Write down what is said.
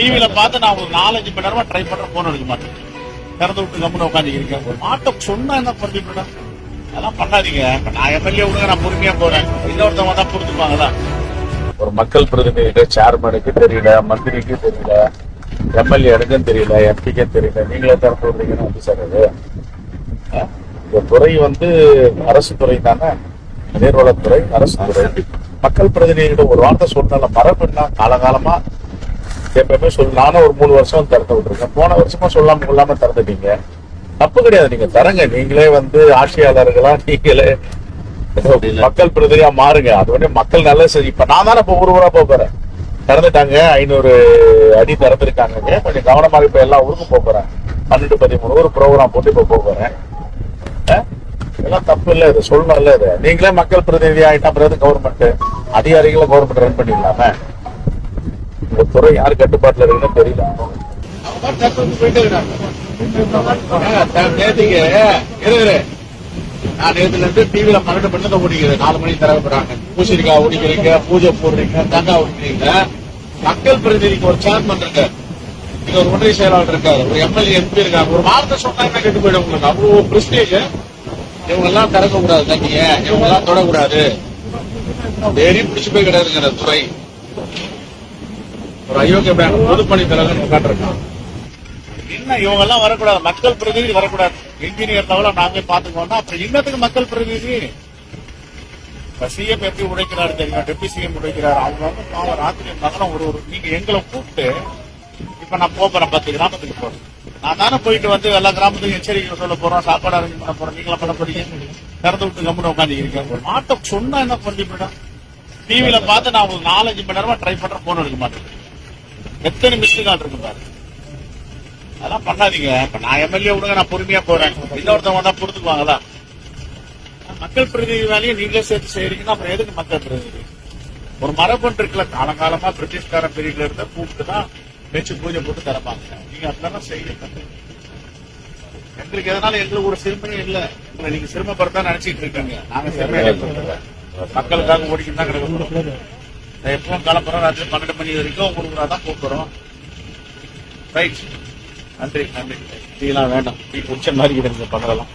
டிவியில பார்த்து நான் ஒரு நாலஞ்சு மணி நேரமா ட்ரை பண்ற போன் எடுக்க மாட்டேன். திறந்து விட்டு கம்முன்னு உட்காந்துருக்கேன் ஒரு மாட்டை சொன்னா என்ன பண்ணிட்டு அதெல்லாம் பண்ணாதீங்க. இப்ப நான் எம்எல்ஏ விடுங்க நான் பொறுமையா போறேன். இன்னொருத்தவங்க தான் பொறுத்துப்பாங்களா ஒரு மக்கள் பிரதிநிதிக்கு சேர்மனுக்கு தெரியல மந்திரிக்கு தெரியல எம்எல்ஏ எனக்கும் தெரியல எம்பிக்கும் தெரியல. நீங்களே திறந்து விடுறீங்கன்னு வந்து சார் அது ஆ? இந்த துறை வந்து அரசு துறை தானே? நீர்வளத்துறை அரசு துறை. மக்கள் பிரதிநிதிகிட்ட ஒரு வார்த்தை சொன்னால மரபுன்னா காலகாலமா எப்பவுமே சொல் நானும் ஒரு மூணு வருஷம் திறந்து விட்டுருக்கேன். போன வருஷமா சொல்லாம கொள்ளாம திறந்துட்டீங்க. தப்பு கிடையாது நீங்க தரங்க நீங்களே வந்து ஆட்சியாளர்களா நீங்களே மக்கள் பிரதிநிதியா மாறுங்க. அது வந்து மக்கள் நல்ல சரி. இப்ப நான் தானே இப்ப ஒரு ஊரா போக போறேன். திறந்துட்டாங்க ஐநூறு அடி திறந்துருக்காங்க கொஞ்சம் கவனமாக இப்ப எல்லா ஊருக்கும் போக போறேன். பன்னெண்டு பதிமூணு ஊர் ப்ரோக்ராம் போட்டு இப்ப போக போறேன். அஹ்? இதெல்லாம் தப்பு இல்ல இது சொல்லணும் இல்ல இது. நீங்களே மக்கள் பிரதிநிதி ஆகிட்டா பிறகு கவர்மெண்ட் அதிகாரிகளை கவர்மெண்ட் ரன் பண்ணிடலாமே. இந்த துறை யார் கட்டுப்பாட்டில் இருக்குன்னு தெரியல. இரு நான் நேத்துல இருந்து டிவில பன்னெண்டு பண்ணத தான் ஓடிக்கிறேன். நாலு மணிக்கு தரப்படுறாங்க. பூசணிக்காய் ஓடிக்கிறீங்க பூஜை போடுறீங்க தேங்காய் ஓடிக்கிறீங்க. மக்கள் பிரதிநிதிக்கு ஒரு சேர்மன் இருக்கு. இங்க ஒரு ஒன்றிய செயலாளர் இருக்காரு. ஒரு எம்எல்ஏ எம்பி இருக்காங்க. ஒரு வார்த்தை சொன்னாங்க கெட்டு போயிடும் உங்களுக்கு? அவ்வளவு பிரஸ்டேஜ் இவங்க எல்லாம் திறக்க கூடாது தண்ணிய. இவங்க எல்லாம் தொடக்கூடாது. தேடி பிடிச்சு போய் கிடையாதுங்கிற துறை. ஒரு அயோக்கிய பிராண்ட் பொதுப்பணி தலைவர் என்ன இவங்க எல்லாம் வரக்கூடாது. மக்கள் பிரதிநிதி வரக்கூடாது. இன்ஜினியர் தவிர நாங்க பாத்துக்கோம்னா அப்புறம் இன்னத்துக்கு மக்கள் பிரதிநிதி? சிஎம் எப்படி உழைக்கிறாரு தெரியும்? டெப்டி சிஎம் உழைக்கிறாரு அவங்க வந்து பாவம் ராத்திரி மகனம் ஒரு ஒரு நீங்க எங்களை கூப்பிட்டு இப்ப நான் போறேன் பத்து கிராமத்துக்கு போறேன். நான் தானே போயிட்டு வந்து எல்லா கிராமத்துக்கும் எச்சரிக்கை சொல்ல போறோம். சாப்பாடு அரேஞ்ச் பண்ண போறோம். நீங்களா பண்ண போறீங்க. திறந்து விட்டு கம்முன்னு உட்காந்துக்கிறீங்க ஒரு மாட்டை சொன்னா என்ன பண்ணிவிடா டிவியில பார்த்து நான் ஒரு நாலஞ்சு மணி நேரமா ட்ரை பண்ற போன் எடுக்க மாட்டேன். எத்தனை மிஸ்டு கால் இருக்கு பாரு. அதெல்லாம் பண்ணாதீங்க. இப்ப நான் எம்எல்ஏ விடுங்க நான் பொறுமையா போறேன். இன்னொருத்தவங்க தான் பொறுத்துக்குவாங்களா? மக்கள் பிரதிநிதி வேலையை நீங்களே சேர்த்து செய்யறீங்கன்னா அப்புறம் எதுக்கு மக்கள் பிரதிநிதி? ஒரு மரபொன்று இருக்குல்ல காலங்காலமா பிரிட்டிஷ்காரன் பீரியட்ல இருந்த கூப்பிட்டு தான் வச்சு பூஜை போட்டு தரப்பாங்க நீங்க அதெல்லாம் செய்யுங்க எங்களுக்கு எதனால எங்களுக்கு ஒரு சிறுமையும் இல்ல? எங்களை நீங்க சிறுமைப்படுத்தா நினைச்சிட்டு இருக்கீங்க. நாங்க சிறுமை மக்களுக்காக ஓடிக்கிட்டு தான் கிடக்கிறோம் எப்பவும் கிளம்புறோம் ராத்திரி பன்னெண்டு மணி வரைக்கும் உங்களுக்கு தான் கூப்பிடுறோம். ரைட் நன்றி நன்றி. டீலாம் வேண்டாம். டீ குடிச்ச மாதிரி இருக்குது பண்ணலாம்